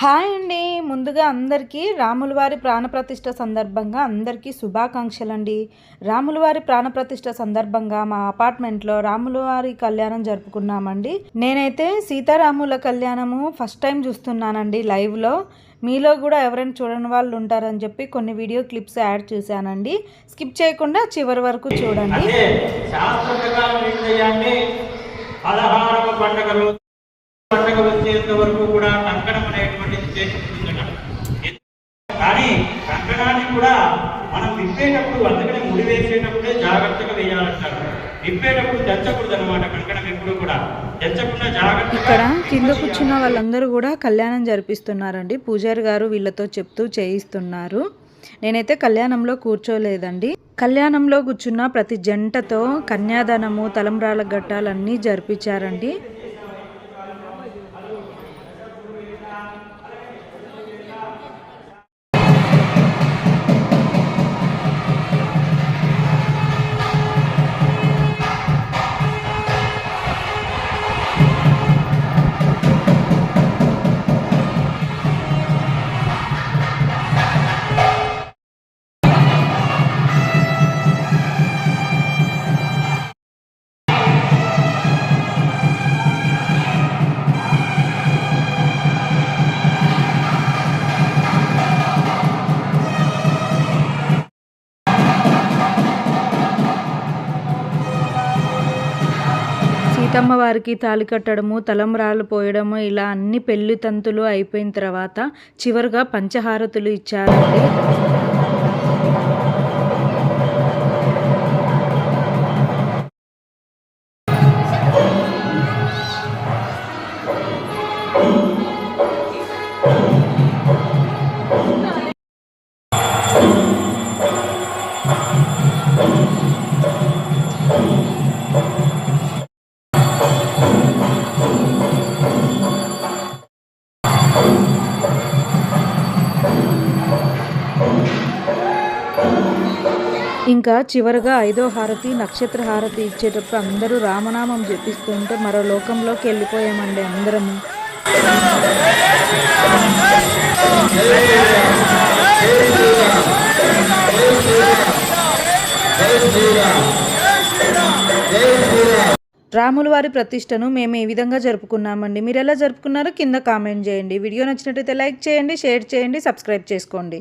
Hi అండి. ముందుగా అందరికీ రాములవారి ప్రాణప్రతిష్ఠ సందర్భంగా అందరికీ శుభాకాంక్షలు అండి రాములవారి ప్రాణప్రతిష్ఠ సందర్భంగా మా అపార్ట్మెంట్లో రాములవారి కళ్యాణం జరుపుకున్నామండి. నేనైతే సీతారాముల కళ్యాణము ఫస్ట్ టైం చూస్తున్నానండి లైవ్లో. మీలో కూడా ఎవరైనా చూడని వాళ్ళు ఉంటారని చెప్పి కొన్ని వీడియో క్లిప్స్ యాడ్ చేశానండి. స్కిప్ చేయకుండా చివరి వరకు చూడండి. పండుగ వచ్చేంత వరకు కూడా కంకణం అనేటువంటిది చేసుకుంటుందట కానీ కంకణాన్ని కూడా మనం విప్పేటప్పుడు అందుకనే ముడి వేసేటప్పుడే జాగ్రత్తగా వేయాలంటారు. విప్పేటప్పుడు తెచ్చకూడదు అనమాట కంకణం ఎప్పుడు కూడా. ఇక్కడ కింద కూర్చున్న వాళ్ళందరూ కూడా కళ్యాణం జరిపిస్తున్నారండి. పూజారి గారు వీళ్ళతో చెప్తూ చేయిస్తున్నారు. నేనైతే కళ్యాణంలో కూర్చోలేదండి. కళ్యాణంలో కూర్చున్న ప్రతి జంటతో కన్యాదానము తలంబ్రాల ఘట్టాలన్నీ జరిపించారండి. సీతమ్మ వారికి తాళి కట్టడము తలంబ్రాలు పోయడము ఇలా అన్ని పెళ్ళి తంతులు అయిపోయిన తర్వాత చివరిగా పంచహారతులు ఇచ్చారండి. ఇంకా చివరగా ఐదో హారతి నక్షత్ర హారతి ఇచ్చేటప్పుడు అందరూ రామనామం జపిస్తుంటే మరో లోకంలోకి వెళ్ళిపోయామండి అందరము. రాముల వారి ప్రతిష్టను మేము ఈ విధంగా జరుపుకున్నామండి. మీరు ఎలా జరుపుకున్నారో కింద కామెంట్ చేయండి. వీడియో నచ్చినట్టయితే లైక్ చేయండి షేర్ చేయండి సబ్స్క్రైబ్ చేసుకోండి.